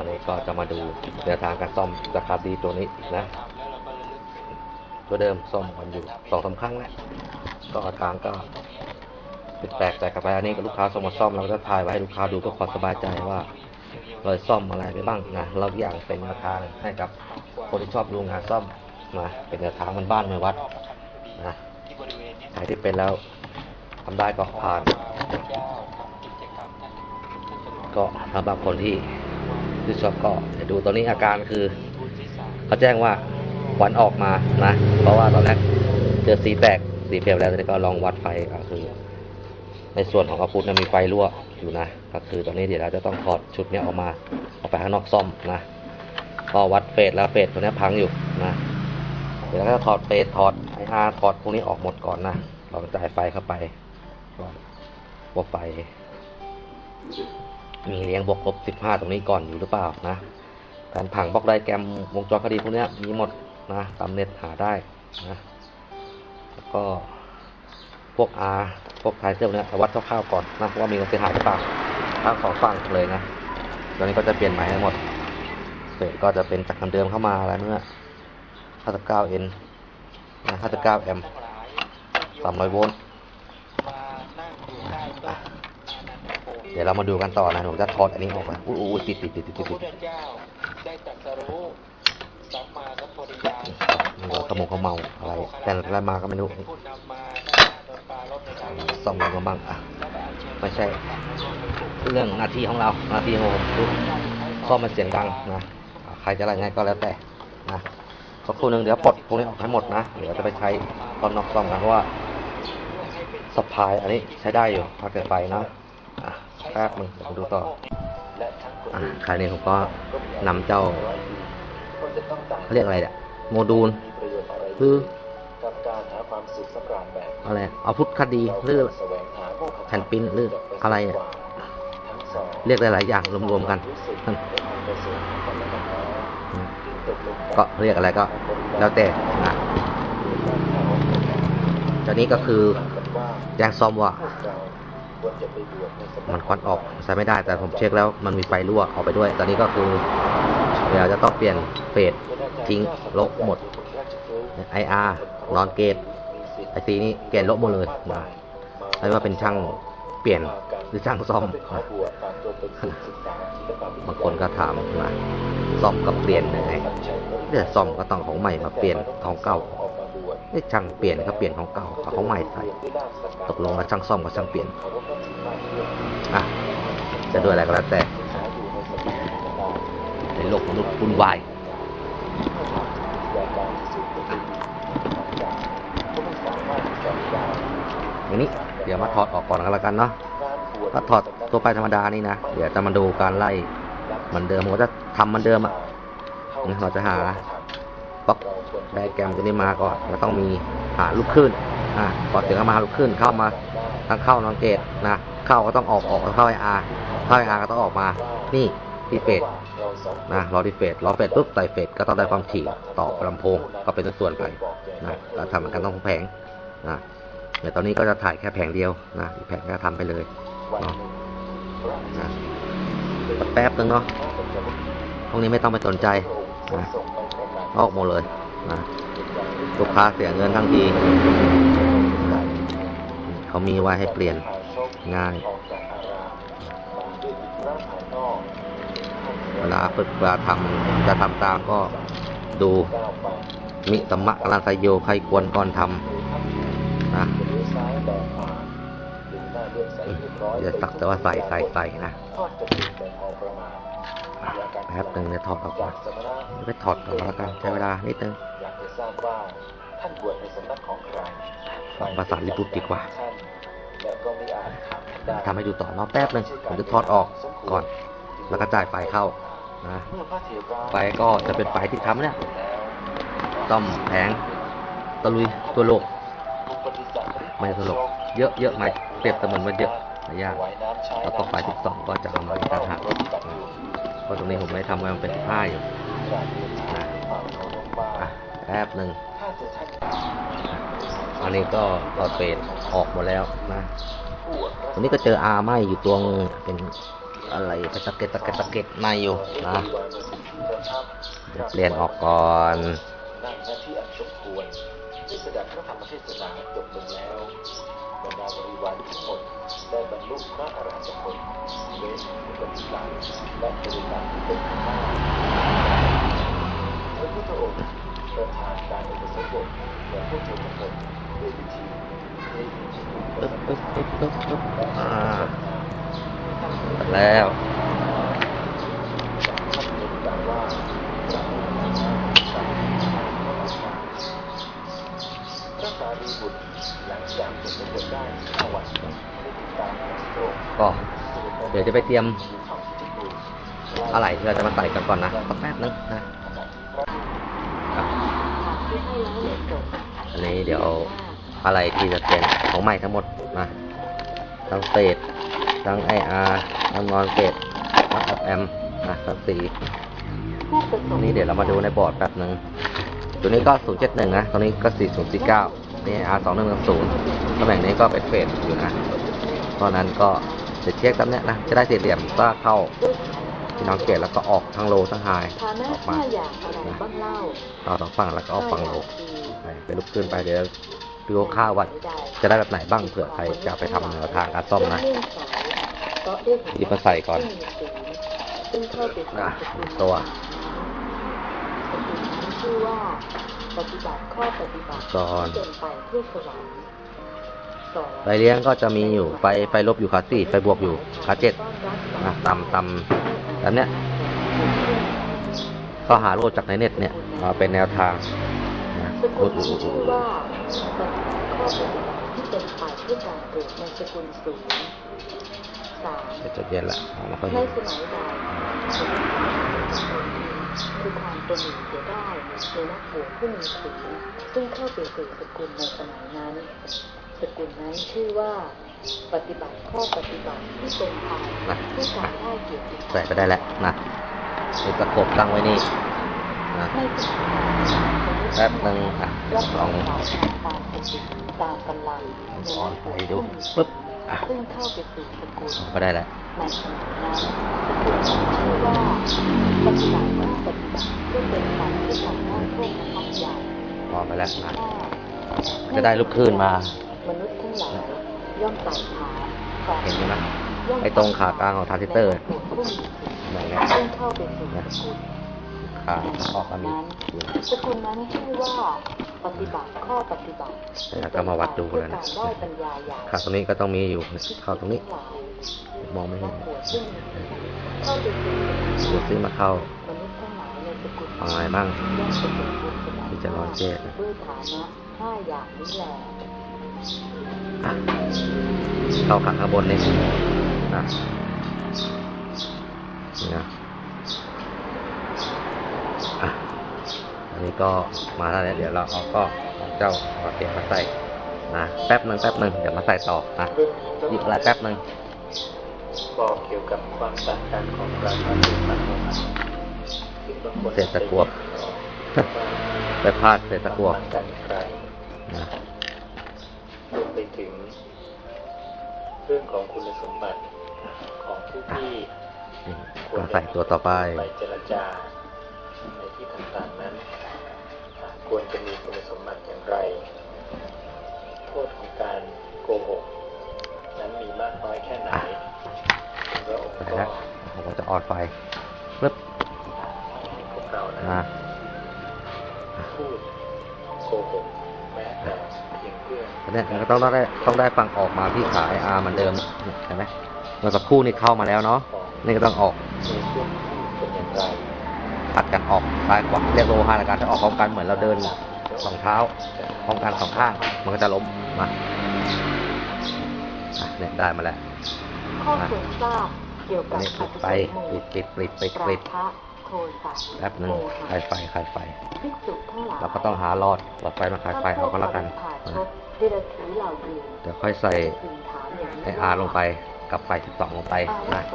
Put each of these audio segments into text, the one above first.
อันนี้ก็จะมาดูแนวทางการซ่อมราคาดีตัวนี้นะ ตัวเดิมซ่อมกันอยู่สองสามครั้งแล้วก็อาการก็ผิดแปลกแต่กลับไปอันนี้ก็ลูกค้าส่งมาซ่อมเราก็จะถ่ายไว้ให้ลูกค้าดูเพื่อความสบายใจว่าเราซ่อมอะไรไปบ้างนะเราอย่างเป็นแนวทางให้กับคนที่ชอบดูงานซ่อมนะเป็นแนวทางมันบ้านเมืองวัดนะใครที่เป็นแล้วทำได้ก็ผ่าน ก็สำหรับคนที่ ที่ชอบก็เดี๋ยวดูตอนนี้อาการคือเขาแจ้งว่าควันออกมานะ เพราะว่าตอนแรกเจอสีแตกสีเปลวแล้วตอนนี้ก็ลองวัดไฟก็คือ ในส่วนของกระพุ้นมีไฟรั่วอยู่นะ ก็คือตอนนี้เดี๋ยวเราจะต้องถอดชุดนี้ออกมาออกไปข้างนอกซ่อมนะก็วัดเฟสแล้วเฟสตัวนี้พังอยู่นะเดี๋ยวเราก็จะถอดเฟสถอดไออาร์ถอดพวกนี้ออกหมดก่อนนะลองจ่ายไฟเข้าไปก่อนบวกไฟ เลี้ยงบวกลบสิบห้าตรงนี้ก่อนอยู่หรือเปล่านะการผังบล็อกไดแกรมวงจรคดีพวกนี้มีหมดนะตามเน็ตหาได้นะแล้วก็พวก R พวกไทเซลเนี่ยวัดคร่าวๆก่อนนะว่ามีความเสียหายหรือเปล่าทั้งสองฝั่งเลยนะตอนนี้ก็จะเปลี่ยนใหม่ให้งหมดเฟสก็จะเป็นจากเดิมเข้ามาอะไรเมื่อ59 N นะ59 M 300โวลต์อะ เดี๋ยวเรามาดูกันต่อนะหนูจะถอดอันนี้ออกมาอุ้ยอุ้ยติดติดติดติดติดติดได้ตรัสรู้สัมมาสัมพุทธญาณมันก็ขโมงขโเมาอะไร แต่อะไรมาก็ไม่รู้ผู้นำมาโดนปลาลดในทางส่องลงมาบ้างอะไม่ใช่ เรื่องหน้าที่ของเราหน้าที่ของผมคือข้อมันเสียงดังนะอะใครจะอะไรไงก็แล้วแต่นะสักครู่หนึ่งเดี๋ยวปลดพวกนี้ออกให้หมดนะเดี๋ยวจะไปใช้ตอนนอกซ่อมกันเพราะว่าสปายอันนี้ใช้ได้อยู่ถ้าเกิดไฟนะอะ แป๊บมึงเดี๋ยวผมดูต่ออะคราวนี้ผมก็นำเจ้าเขาเรียกอะไรเนี่ยโมดูลคือกาหาความสุขสำราญแบบอะไรเอาพุทธคดีหรือแสวงหาโมฆะแผ่นปิ้นหรืออะไรเนี่ยทั้งสองเรียกได้หลายอย่างรวมๆกัน ก็เรียกอะไรก็ แล้วแต่นะตอนนี้ก็คือกันว่าแจ้งซอมว่า มันควันออกใช้ไม่ได้แต่ผมเช็คแล้วมันมีไฟรั่วออกไปด้วย ตอนนี้ก็คือเดี๋ยวจะต้องเปลี่ยนเฟสทิ้งลบหมด IR นอนเกตไอซีนี้เปลี่ยนลบหมดเลยนะไม่ว่าเป็นช่างเปลี่ยนหรือช่างซ่อมนะบางคนก็ถามนะซ่อมกับเปลี่ยนยังไงเนี่ยซ่อมก็ต้องของใหม่มาเปลี่ยนของเก่า นี่ช่างเปลี่ยนก็เปลี่ยนของเก่าเอาของใหม่ใส่ตกลงแล้วช่างซ่อมกับช่างเปลี่ยนอะจะด้วยอะไรก็แล้วแต่ในโลกมนุษย์วุ่นวายอย่างนี้เดี๋ยวมาถอดออกก่อนก็แล้วกันเนาะถ้าถอดตัวไปธรรมดานี่นะ เดี๋ยวจะมาดูการไล่เหมือนเดิมผมจะทำเหมือนเดิมอะเราจะหา ไดแกรมตัวนี้มาก่อนแล้วต้องมีหาลูกคลื่นอะก่อนถึงเอามาหาลูกคลื่นเข้ามาทั้งเข้านองเกตนะเข้าก็ต้องออกออกเข้าไออาร์เข้าไออาร์ก็ต้องออกมา นี่ที่เฟสนะรอที่เฟสรอเฟสปุ๊บใส่เฟสก็ต้องได้ความถี่ต่อลำโพงก็เป็นส่วนไปนะแล้วทำเหมือนกันต้องแผงนะเดี๋ยวตอนนี้ก็จะถ่ายแค่แผงเดียวนะอีกแผงก็ทำไปเลยเนาะนะแป๊บนึงเนาะพวกนี้ไม่ต้องไปสนใจนะออกหมดเลย นะลูกค้าเสียเงินทั้งทีเขามีไว้ให้เปลี่ยนง่ายเวลาฝึกเวลาทำจะทำตามก็ดูมิสมะกรันสยโยใครควรก่อนทำนะอย่าสักแต่ว่าใส่ใส่ใส่นะ แป๊บหนึ่งเนี่ยถอดออกก่อนไปถอดก่อนแล้วกันใช้เวลานิดนึงอยากจะทราบว่าท่านบวชในสำนักของใครภาษาลิบุตดีกว่าท่านและก็ไม่อาจถามได้ทำให้ดูต่อนอกแป๊บหนึ่งผมจะถอดออกก่อน แล้วก็จ่ายไฟเข้านะไฟก็จะเป็นไฟที่ทำเนี่ยต้อมแผงตะลุยตัวโลกไม่ตลกเยอะเยอะไหมเปรียบเสมือนว่าเยอะหลายอย่างแล้วก็ไฟที่สองก็จะเอามาต่างหาก ราะตรงนี้ผมไม่ทำไว้มันเป็นผ้าอยู่กราบเรียนถามความเคารพว่าอะแป๊บหนึ่งถ้าจะท่านอันนี้ก็ก็เฟดออกหมดแล้วนะบวชตรงนี้ก็เจออาไหมอยู่ตัวนึงเป็นอะไรไปตะเก็ดตะเก็ดตะเก็ดในอยู่นะเดี๋ยวเปลี่ยนออกก่อนนั่งหน้าที่อันสมควรที่แสดงพระธรรมเทศนาจบลงแล้วบรรดาบริวารทั้งหมดได้บรรลุพระอรหันตผลเว้นอุ ปนิสัยและบริการที่เป็นข้าพระพุทธองค์ประทานการอุปสมบทแก่ผู้ชนทั้งหมดด้วยวิธีด้วยวิธีปึ๊บปึ๊บปึ๊บปึ๊บปึ๊บอ่าเสร็จแล้ว พระสารีบุตรหลังจากสมบทได้ห้าวันได้ติดตามพระโลก ก็ เดี๋ยวจะไปเตรียมอะไรที่เราจะมาใส่กันก่อนนะสักแป๊บนึงนะอันนี้เดี๋ยวอะไรที่จะเปลี่ยนของใหม่ทั้งหมดนะทั้งเศษทั้งไออาร์ทั้งนอนเศษทั้งออฟแอมนะทั้งสีนนี้เดี๋ยวเรามาดูในบอร์ดแป๊บนึงตัวนี้ก็ 071 นะตัวนี้ก็ 4049นี่ R 2 1 0ตำแหน่งนี้ก็เป็นเฟสอยู่นะ เพราะนั้นก็ เดี๋ยวเช็คตำเนี้ยนะ จะได้สี่เหลี่ยมก็เข้าที่น้องเกตแล้วก็ออกทั้งโลทั้งไฮออกมาต่อสองฝั่งแล้วก็ออกฝั่งโลไปลุกขึ้นไปเดี๋ยวดูข้าวว่าจะได้แบบไหนบ้างเผื่อใครจะไปทำแนวทางการซ่อมนะเรื่องสายเพราะด้วยหยิบมาใส่ก่อนซึ่งเข้าไปสู่อะตัวก่อว่าปฏิบัติข้อปฏิบัติก่อนที่เป็น ไปเพื่อสวรรค์สองไฟเลี้ยงก็จะมีอยู่ไฟไฟลบอยู่ขาสี่ไฟบวกอยู่ขาเจ็ดนะตำตำแบบเนี้ยก็หาโหลดจากในเน็ตเนี่ยมาเป็นแนวทางนะสกุอุลดอุนี้ดอุชื่ดอว่าปฏิบัติข้อปฏิบัติที่เป็นไปเพื่อการเกิดในสกุลสูงสามเดี๋ยวจะเย็นละเอามาค่อยในเห็นสมัยใดคือความเป็นอยู่เสียได้ในนักบวชผู้มีศีลซึ่งเข้าไปสู่สกุลในสมัยนั้น สกุลนั้นชื่อว่า ปฏิบัติข้อปฏิบัติที่เป็นไปเพื่อการได้เกียรติใส่ไปได้แล้วนะนี่ตะกบตั้งไว้นี่นะในสมัยนั้นแป๊บหนึ่งอะรับลรอองงตามตามสติตามกำลังในออนันกไปบวชดูผู้มีศีปึ๊บลอะซึ่งเข้าไปสู่สกุลก็ได้แล้วในสมัยนั้นสกุลชื่อว่าปฏิบัติข้อปฏิบัติเพื่อเป็นไปเพื่อการได้โทษทัพใหญ่พอไปแล้วนะห้าจะได้ลูกคลื่นมามนุษย์ ทั้งหลายย่อมไต่ถามฝ่ายเห็นไหมไอ้ตรงขากลางของทรานซิเตอร์นผู้มีศีลแบบเนี้เข้าไปสู่สกุลขาออกมามีสกุลนั้นชื่อว่าปฏิบัติข้อปฏิบัติก็มาวัดดูเลยนะขาตรงนี้ก็ต้องมีอยู่เข้าตรงนี้ มองไม่เห็นันกบวชซึ่งมีศีลเข้าไปสู่สดูซิมาเข้าอะไรบ้างที่จะรอเจ๊ด้วยฐานะห้าอย่างนี้แหละ เข้าขังข้างบนนี่นะนี่นะอะอันนี้ก็มาแล้วเนี่ยเดี๋ยวเราเอาก็ของเจ้าเอาเสียมาใส่นะแป๊บหนึ่งแป๊บหนึ่งเดี๋ยวมาใส่ต่อนะหยิบอะไรแป๊บหนึ่งบอกเกี่ยวกับความต่างกันของราคาสินค้าโลหะซึ่งบางคนเศษตะกรวบไปพลาดเศษตะกรวบมันกันไกลนะรวมไป ถึง เรื่องของคุณสมบัติของผู้ที่นี่ก็ใส่ตัวต่อไปไปเจรจาในที่ต่างๆนั้นอ่าควรจะมีคุณสมบัติอย่างไร โทษของการโกหก นั้นมีมากน้อยแค่ไหนพระองค์ใส่ก็แล้วผมก็จะออดไฟปึ๊บให้พวกเรานะนะพูดโกหกแม้แต่ เพียงเพื่อนตอนเนี้ยมันก็ต้องได้ต้องได้ฟังออกมาที่ขายอาเหมือนเดิมเนี่ยเห็นไหมเมื่อสักครู่นี่เข้ามาแล้วเนาะของนี่ก็ต้องออกในช่วงที่เป็นอย่างไรผัดกันออกซ้ายขวาเรียกโลหะในการถ้าออกพร้อมกันเหมือนเราเดินสองเท้าพร้อมกันสองข้าง มันก็จะล้มมาอะเนี่ยได้มาแล้วข้อควรทราบเกี่ยวอักันบนี้อปิดสุไฟภโมปิดปิดปิดปิดราปิด คะโทสะแป๊บหนึ่งโมคหะลายไฟคลายไฟภิกษุทั้งหลายเราก็ต้องหาหลอดหลอดไฟมาคลายไฟเอาก็แล้วกันผ่าชนะกเดรัจฉีเหล่าอื่นเดี๋ยวค่อยใส่พึงถามอย่างนี้ไออาร์ลงไปกับไฟ 12 ลงไปอาวุนะโส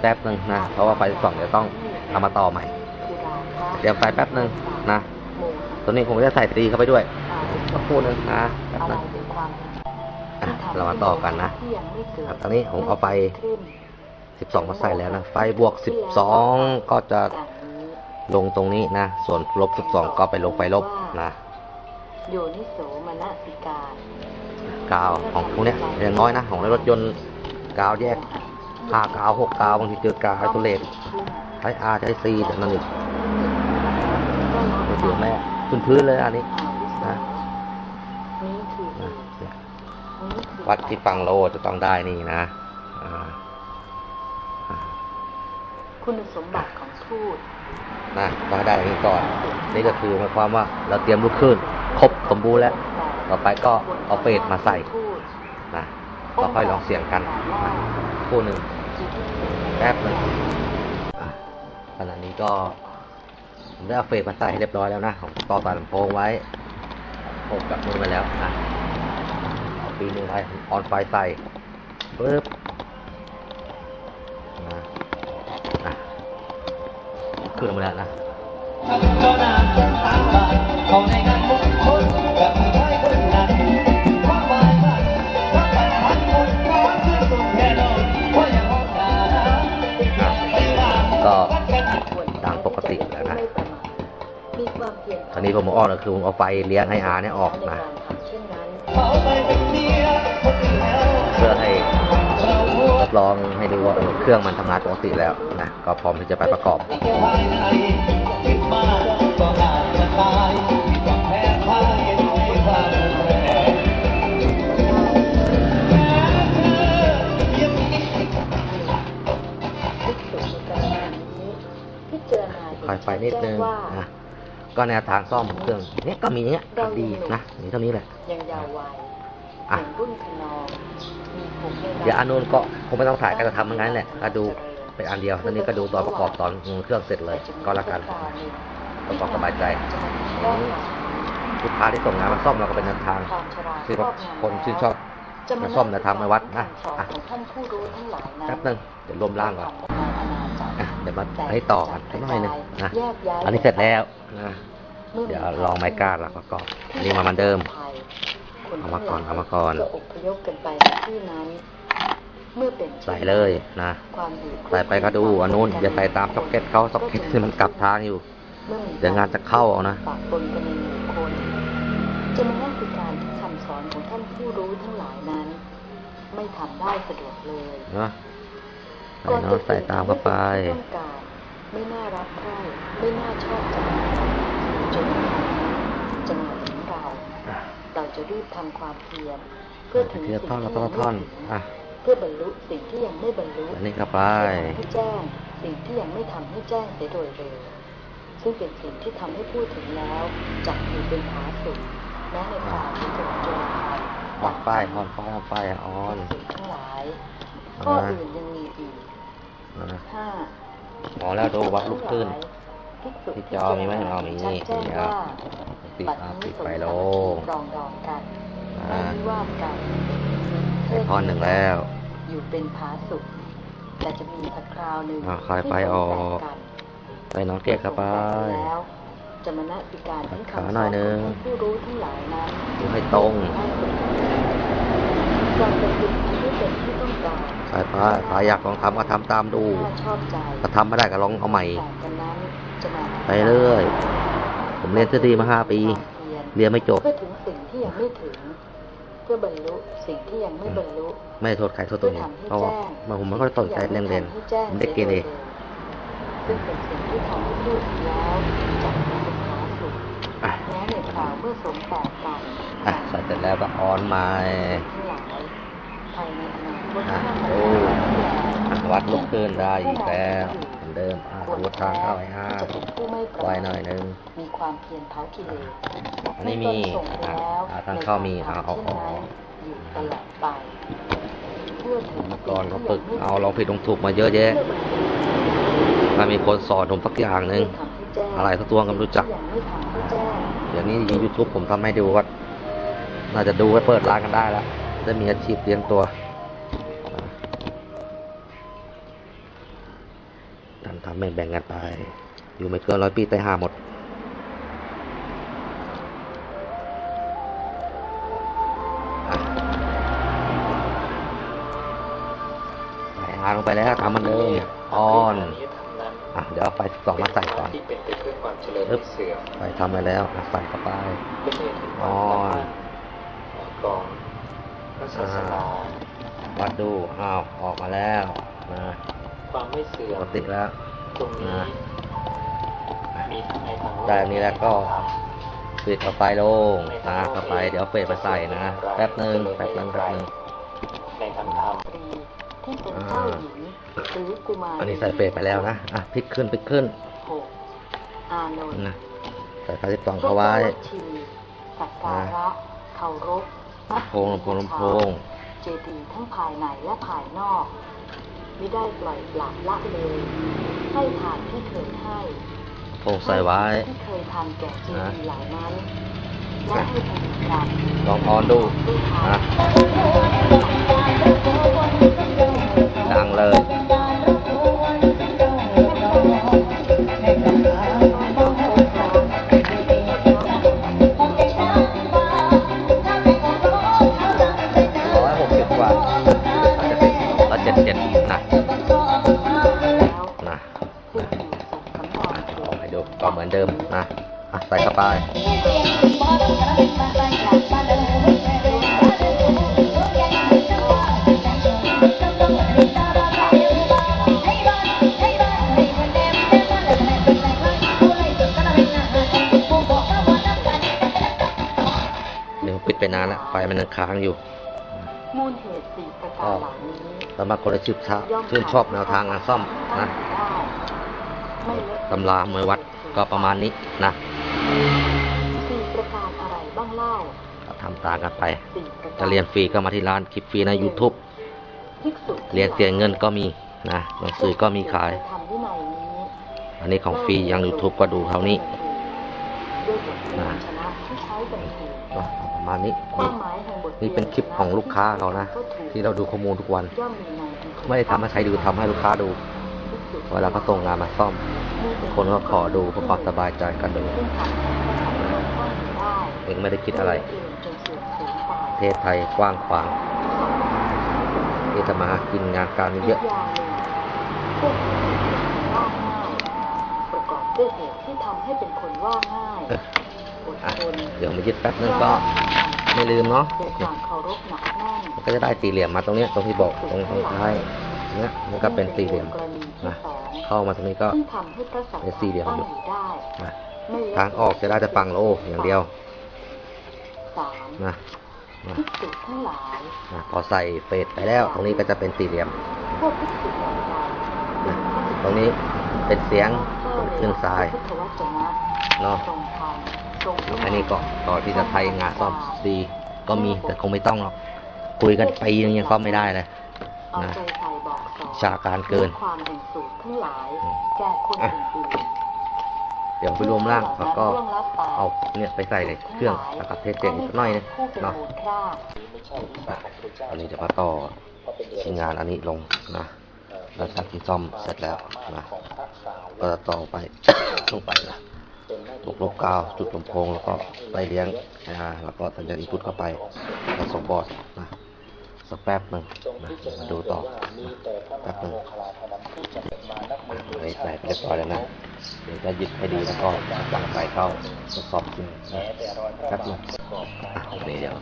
แป๊บหนึ่งนะ เพราะว่าไฟ 12 เดี๋ยวต้องเอามาต่อใหม่คือราคะเดี๋ยวไฟแป๊บหนึ่งนะโมหะตัวนี้ผมจะใส่ตีเข้าไปด้วยอาวุโสสักครู่หนึงนะแป๊บอะไรหนึงเป็นความอะที่ทำเรามาต่อกันนะที่ยังไม่เกิดครับตอนนี้ผมเอาไปขึ้น สิบสองก็ใส่แล้วนะ ไฟบวกสิบสองก็จะลงตรงนี้นะ ส่วนลบสิบสองก็ไปลงไฟลบนะโยนิโสมนสิการกาวของพวกเนี้ยอย่างน้อยนะ ของรถยนต์กาวแยกห้ากาวหกกาวบางทีเจอกาวไอโซเลตใช้ R ใช้ C แต่นั่นอีกไม่เจอแม่พื้นพื้นๆเลยอันนี้นะวัดที่ฟังโลจะต้องได้นี่นะ คุณสมบัติของทูตนะต้องให้ได้อย่างนี้ก่อน นี่ก็คือหมายความว่าเราเตรียมลูกคลื่นครบสมบูรณ์แล้ว ต่อไปก็เอาเฟสมาใส่นะก็ค่อยลองเสียงกันคู่หนึ่งแป๊บหนึงอะขณะนี้ก็ผมได้เอาเฟสมาใส่ให้เรียบร้อยแล้วนะผมต่อสายลำโพงไว้ผมกับมือไปแล้วนะปีนึงไปออนไฟใส่ปึ๊บ เข้าในงานมงคลกับผู้ชายคนนั้นความหมายมันว่าแต่พันคนความชื่นสุดแค่นอนเพราะอย่างของกาไปตามก็ตามปกติแล้วนะมีความเพียรตอนนี้ผมอาออกก็คือผมเอาไฟเลี้ยงให้อาเนี่ยออกนะเพื่อให้เราหัวรับรองให้ดูว่าเครื่องมันทำงานปกติแล้วนะ ก็พร้อมที่จะไปประกอบแค่ภายในคิดมาก็อาจจะตายกับแพ้พ่ายในความแรงยังมีพิสูจน์ในกรณีนี้พิจารณาเห็นคอยไฟนิดนึงว่านะก็แนวทางซ่อมเครื่องเนี้ยก็มีเนี้ยดีนะนี่เท่านี้แหละยังยาววัยอะอย่างรุ่นขนองมีผมในเดี๋ยวอันนู้นก็คงไม่ต้องถ่ายก็จะทำเหมือนกันแหละก็ดู เป็นอันเดียวตอนนี้ก็ดูตอนประกอบตอนเครื่องเสร็จเลย ก็แล้วกันประกอบสบายใจลูกค้าที่ส่งงานมาซ่อมเราก็เป็นแนวทางคือว่าคนชื่นชอบมาซ่อมแนวทางมาวัดนะอะของท่านผู้รู้ทั้งหลายนั้นแป๊บนึงเดี๋ยวรวมร่างก่อนของประมาณอาณาจักรอะเดี๋ยวมาอันนี้ต่อกันสักหน่อยหนึงนะแยกย้ายอันนี้เสร็จแล้วนะมื่เดี๋ยวลองไม้กาดแล้วประกอบอันนี้มาเหมือนเดิมเอามาก่อนเอามาก่อนก็อพยพกันไปในที่นั้นเมื่อเป็นช่น ใส่เลยนะความอยู่ใส่ไปก็ดูอันนู้นอย่าใส่ตามซ็อกเก็ตเขาซ็อกเก็ตที่มันกลับทางอยู่มื่อมีเดี๋ยวงานจะเข้าเอานะปะปนกันในหมู่คนจะมานั่นคือการที่คำสอนของท่านผู้รู้ทั้งหลายนั้น ไม่ทำได้สะดวกเลยเนาะใส่เนาะใส่ตามเข้าไปไม่ต้องการไม่น่ารักใคร่ไม่น่าชอบใจจนจะมาถึงเราเราจะรีบทำความเพียรเพื่อถึงทีสิ่งละท่อนละที่ท่อนยังละท่อนไม่ถึงอะ เพื่อบรรลุสิ่งที่ยังไม่บรรลุอันนี้เข้าไปให้แจ้งสิ่งที่ยังไม่ทำให้แจ้งเสียโดยเร็วซึ่งเป็นสิ่งที่ทำให้พูดถึงแล้วจักอยู่เป็นผาสุดและในคราวที่จะเจอภัยออนป้ายออนไฟออนไฟออนสิ่งทั้งหลายข้ออื่นยังมีอีกนะห้าอ๋อแล้วดูวัดลูกขึ้นภิกษุที่จอมีไหมเอามีชัดแจ้งนี่ว่าติดบัดอะนี้ติดสมไฟโลรองดองกันอ่าไม่วิวาทกันได้ ท่อนหนึ่งแล้ว อยู่เป็นผาสุกแต่จะมีสักคราวหนึ่งอ่าคอยไฟออกที่สงแตกกันไปน้องเก๊กเข้าไปแล้วจะมาณติการทั้งขาคำหน่อยหนึ่งของผู้รู้ทั้งหลายนั้นดูให้ตรงการเป็นสิ่งที่ไม่เป็นที่ต้องการสายฟ้าสายอยากลองทำก็ทำตามดูน่าชอบใจถ้าทำไม่ได้ก็ลองเอาใหม่แต่กันนั้นจะมาไปเรื่อย ผมเรียนทฤษฎีมาห้าปี เรียนไม่จบเพื่อถึงสิ่งที่ยังไม่ถึงเพื่อบรรลุสิ่งที่ยังไม่บรรลุ ไม่ได้โทษใครโทษตัวเองเพราะว่ามันผมไม่ค่อยสนใจเรื่องเรียนผมเด็กเกเรซึ่งเป็นสิ่งที่ทำให้พูดแล้วจับเป็นขาสุดอะแม้ในคราวเมื่อสมแตกกันอะใส่เสร็จแล้วก็ออนไม้ทั้งหลายภายในอนาคตอะข้างหดูน้าอะวัดลูกขึ้นได้อีกแล้วเหมื อนเดิมอะดูทางเข้าไอ้ห้าที่จะเป็นผู้ไม่ประไว้มาทหน่อยหนึงมีความเพียรเผากิเลสอันนี้มีให้ตนส่งไปแล้วอะทางเข้ามีเอาเอาออกอยู่ตลอดไปเพื่อถึงเมื่อก่อนเขาฝึกเอาลองผิดลองถูกมาเยอะแยะถ้ามีคนสอนผมสักอย่างหนึ่งอะไรสักตัวก็ไม่รู้จักยังไม่ทำให้แจ้งเดี๋ยวนี้ยูทูบผมทำให้ดูก็น่าจะดูไว้เปิดร้านกันได้แล้วจะมีอาชีพเลี้ยงตัว แบ่งๆกันไป อยู่ไม่เกินร้อยปีแต่ห้าหมดอะใส่อาลงไปแล้วทำมันเดิมออนนี้ทั้งนั้นอะเดี๋ยวเอาไฟสองมาใส่ก่อนที่เป็นไปเพื่อความเจริญอึ๊บเสื่อมไฟทำไปแล้วอะใส่เข้าไปเป็นเหตุแห่งคอ๋วาอมตั้งมั่นก่อนพระศาสนาวัดดูอ้าวออกมาแล้วนะความไม่เสื่อปมกติแล้ว ตรงนี้นะมีทั้งในทางโลกได้แบบนี้แล้วก็ปิดเอาไฟลงนะเข้าไป เดี๋ยวเฟซไปใส่นะแป๊บหนึ่งแป๊บหนึงแป๊บหนึงในทางธรรมตรีที่เป็นเจ้าหญิงหรือกุมารอันนี้ใส่เฟซไปแล้วนะอะพลิกขึ้นพลิกขึ้นหกอานนท์นะใส่ไฟสิบสองเข้าไว้ชินสักการะเคารพนับลำโพงลำโพงลำโพงเจดีย์ทั้งภายในและภายนอก ไม่ได้ปล่อยปละละเลย ให้ทานที่เคยให้โพงใส่ไว้ที่เคยทำแก่เจดีย์เหล่านั้นและให้ผลิตกรรมลองออนดูด้วยทานะ ไปนานแล้วไฟมันยังค้างอยู่มูลเหตุสี่ประการเหล่านี้สำหรับคนที่ชื่นชอบชื่นชอบแนวทางงานซ่อมนะไม่เล็กตำรามวยวัดก็ประมาณนี้นะสี่ประการอะไรบ้างเล่าก็ทำตามกันไปสี่ประการจะเรียนฟรีก็มาที่ร้านคลิปฟรีใน YouTube ภิกษุเรียนเสียเงินก็มีนะหนังสือก็มีขายทำวินัยนี้อันนี้ของฟรียัง YouTube ก็ดูเท่านี้ด้วยบทเรียนชนะที่ใช้กั นถูกเนาะประมาณนี้ควานี่มหมายแห่งบทรียนี่เป็นคลิปของลูกค้าเรานะ ที่เราดูข้อมูลทุกวันย่อมมีในอันไม่ได้ทำให้ใครดูทำให้ลูกค้าดูภิกษุเวลาเขาส่งงานมาซ่อม คนก็ขอดูเพื่อความสบายใจกันดูซึ่งทำให้ประชาชนเข้าถึงได้เองไม่ได้คิดอะไรเองจนเสื่อมสูญไปประเทศไทยกว้างขวางที่จะมาหากินงานการมีเยอะกอย่างหนึ่งพวกคนว่าง่ายประกอบด้วยเหตุที่ทำให้เป็นคนว่าง่ายเอออดอะทนเดี๋ยวมายึดแป๊บนึงก็ไม่ลืมเนาะด้วยความเคารพหนักแน่นมันก็จะได้สี่เหลี่ยมมาตรงเนี้ยตรงที่บอกตรงตรงท้ายเนี้ยมันก็เป็นสี่เหลี่ยมกรณีที่นะสองเข้ามาตรงนี้ก็ซึ่งทำให้พระสังฆเป็นสี่เหลี่ยมตั้งอยู่ได้นะไม่เล็ทางออกจะได้แต่ฝั่งโลอย่างเดียวสามนะนะภิกษุทั้งหลายนะพอใส่เฟสไปแล้ว ตรงนี้ก็จะเป็นสี่เหลี่ยมพวกภิกษุเหล่าใดนะตรงนี้เป็นเสียงเครื่องทรายพุทธวจนะเนาะ ทรงธรรมทรงวิยอันนี้ก็ต่อที่จะไทยงานซ่อมดีก็มีแต่คงไม่ต้องหรอกคุยกันปีนึงยังซ่อมไม่ได้เลยเอานะใจใส่บอกสอนชาการเกินด้วยความแห่งสูตรทั้งหลายอืมแก่คนอะอื่นเดี๋ยวไปรวมร่างแล้วก็ล่วงลับไปเอาเนี่ยไปใส่เลยเครื่องแล้วก็เทสเสียงอีกสักหน่อยนึงผู้เป็นเนาะมูลค่าอันนี้จะมาต่อชิ้นงานอันนี้ลงนะหลังจากที่ซ่อมเสร็จแล้วนะก็จะต่อไปลงไปนะ ตกลบกาว จุดลำโพงแล้วก็ไปเลี้ยงนะแล้วก็สัญญาณอินพุตเข้าไปแล้วส่งบอร์ดนะสักแป๊บหนึ่งนะมาดูต่อแป๊บหนึ่งเลยใส่ไปเรียบร้อยแล้วนะเดี๋ยวจะยึดให้ดีแล้วก็วางสายเข้าทดสอบจริงนะแป๊บหนึงอะเดี๋ยวเดี๋ยว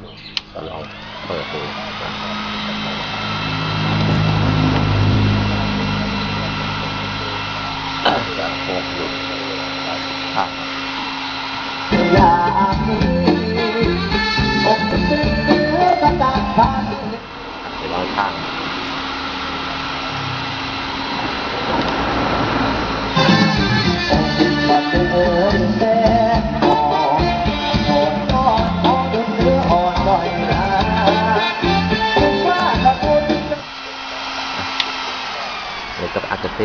เราลองเปิดดู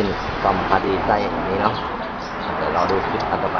นี่ก็อาจจะเป็นซ่อมคดีใจอย่างนี้เนาะเดี๋ยวเราดูคลิปต่อไป